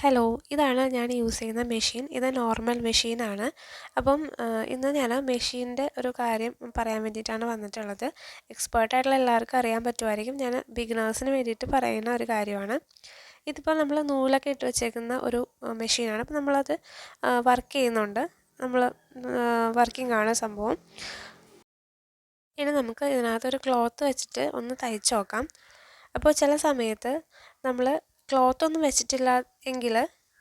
Hello ഇതാണ് ഞാൻ use ചെയ്യുന്ന മെഷീൻ. ഇത് നോർമൽ മെഷീനാണ്. അപ്പം ഇന്ന് ഞാൻ മെഷീന്റെ ഒരു കാര്യം പറയാൻ വേണ്ടിയിട്ടാണ് വന്നിട്ടുള്ളത്. എക്സ്പേർട്ടായിട്ടുള്ള എല്ലാവർക്കും അറിയാൻ പറ്റുമായിരിക്കും. ഞാൻ ബിഗിനേഴ്സിന് വേണ്ടിയിട്ട് പറയുന്ന ഒരു കാര്യമാണ്. ഇതിപ്പോൾ നമ്മൾ നൂലൊക്കെ ഇട്ട് വെച്ചേക്കുന്ന ഒരു മെഷീനാണ്. അപ്പോൾ നമ്മളത് വർക്ക് ചെയ്യുന്നുണ്ട്. നമ്മൾ വർക്കിംഗ് ആണ് സംഭവം. ഇനി നമുക്ക് ഇതിനകത്തൊരു ക്ലോത്ത് വെച്ചിട്ട് ഒന്ന് തയ്ച്ച് നോക്കാം. അപ്പോൾ ചില സമയത്ത് നമ്മൾ ക്ലോത്ത് ഒന്നും വെച്ചിട്ടില്ല എങ്കിൽ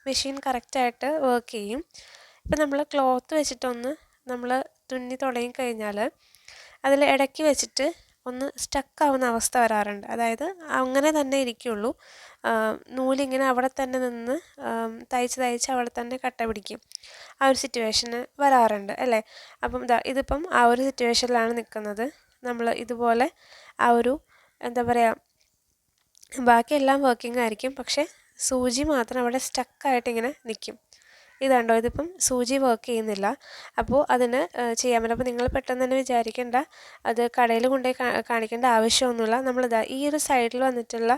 മെഷീൻ കറക്റ്റായിട്ട് വർക്ക് ചെയ്യും. ഇപ്പം നമ്മൾ ക്ലോത്ത് വെച്ചിട്ടൊന്ന് നമ്മൾ തുന്നി തുടങ്ങി കഴിഞ്ഞാൽ അതിൽ ഇടയ്ക്ക് വെച്ചിട്ട് ഒന്ന് സ്റ്റക്ക് ആവുന്ന അവസ്ഥ വരാറുണ്ട്. അതായത് അങ്ങനെ തന്നെ ഇരിക്കുള്ളൂ. നൂലിങ്ങനെ അവിടെ തന്നെ നിന്ന് തയ്ച്ച് തയ്ച്ച് അവിടെ തന്നെ കട്ട പിടിക്കും. ആ ഒരു സിറ്റുവേഷന് വരാറുണ്ട് അല്ലേ? അപ്പം ഇതാ ഇതിപ്പം ആ ഒരു സിറ്റുവേഷനിലാണ് നിൽക്കുന്നത് നമ്മൾ ഇതുപോലെ ആ ഒരു എന്താ പറയുക ബാക്കിയെല്ലാം വർക്കിംഗ് ആയിരിക്കും. പക്ഷേ സൂചി മാത്രം അവിടെ സ്റ്റക്കായിട്ട് ഇങ്ങനെ നിൽക്കും ഇതുണ്ടോ? ഇതിപ്പം സൂചി വർക്ക് ചെയ്യുന്നില്ല. അപ്പോൾ അതിന് ചെയ്യാൻ പറ്റും അപ്പോൾ നിങ്ങൾ പെട്ടെന്ന് തന്നെ വിചാരിക്കേണ്ട. അത് കടയിൽ കൊണ്ടുപോയി കാണിക്കേണ്ട ആവശ്യമൊന്നുമില്ല. നമ്മളിതാ ഈ ഒരു സൈഡിൽ വന്നിട്ടുള്ള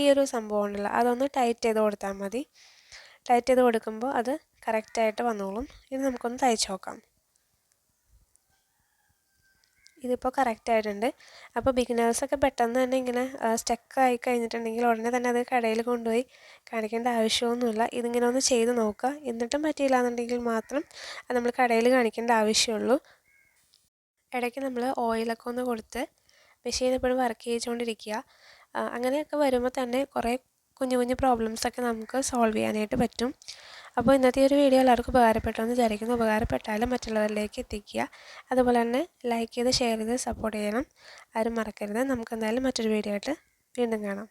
ഈ ഒരു സംഭവം ഉണ്ടല്ലോ അതൊന്ന് ടൈറ്റ് ചെയ്ത് കൊടുത്താൽ മതി. ടൈറ്റ് ചെയ്ത് കൊടുക്കുമ്പോൾ അത് കറക്റ്റായിട്ട് വന്നോളും. ഇത് നമുക്കൊന്ന് തയ്ച്ച് നോക്കാം. ഇതിപ്പോൾ കറക്റ്റ് ആയിട്ടുണ്ട്. അപ്പോൾ ബിഗിനേഴ്സൊക്കെ പെട്ടെന്ന് തന്നെ ഇങ്ങനെ സ്റ്റക്ക് ആയി കഴിഞ്ഞിട്ടുണ്ടെങ്കിൽ ഉടനെ തന്നെ അത് കടയിൽ കൊണ്ടുപോയി കാണിക്കേണ്ട ആവശ്യമൊന്നുമില്ല. ഇതിങ്ങനെ ഒന്ന് ചെയ്ത് നോക്കുക. എന്നിട്ടും പറ്റിയില്ല എന്നുണ്ടെങ്കിൽ മാത്രം അത് നമ്മൾ കടയിൽ കാണിക്കേണ്ട ആവശ്യമുള്ളൂ. ഇടയ്ക്ക് നമ്മൾ ഓയിലൊക്കെ ഒന്ന് കൊടുത്ത് മെഷീൻ എപ്പോഴും വർക്ക് ചെയ്തുകൊണ്ടിരിക്കുക അങ്ങനെയൊക്കെ വരുമ്പോൾ തന്നെ കുറേ കുഞ്ഞു കുഞ്ഞു പ്രോബ്ലംസൊക്കെ നമുക്ക് സോൾവ് ചെയ്യാനായിട്ട് പറ്റും. അപ്പോൾ ഇന്നത്തെ ഒരു വീഡിയോ എല്ലാവർക്കും ഉപകാരപ്പെട്ടു എന്ന് വിചാരിക്കുന്നു. ഉപകാരപ്പെട്ടാലും മറ്റുള്ളവരിലേക്ക് എത്തിക്കുക. അതുപോലെ തന്നെ ലൈക്ക് ചെയ്ത് ഷെയർ ചെയ്ത് സപ്പോർട്ട് ചെയ്യണം. ആരും മറക്കരുത്. നമുക്ക് എന്തായാലും മറ്റൊരു വീഡിയോ ആയിട്ട് വീണ്ടും കാണാം.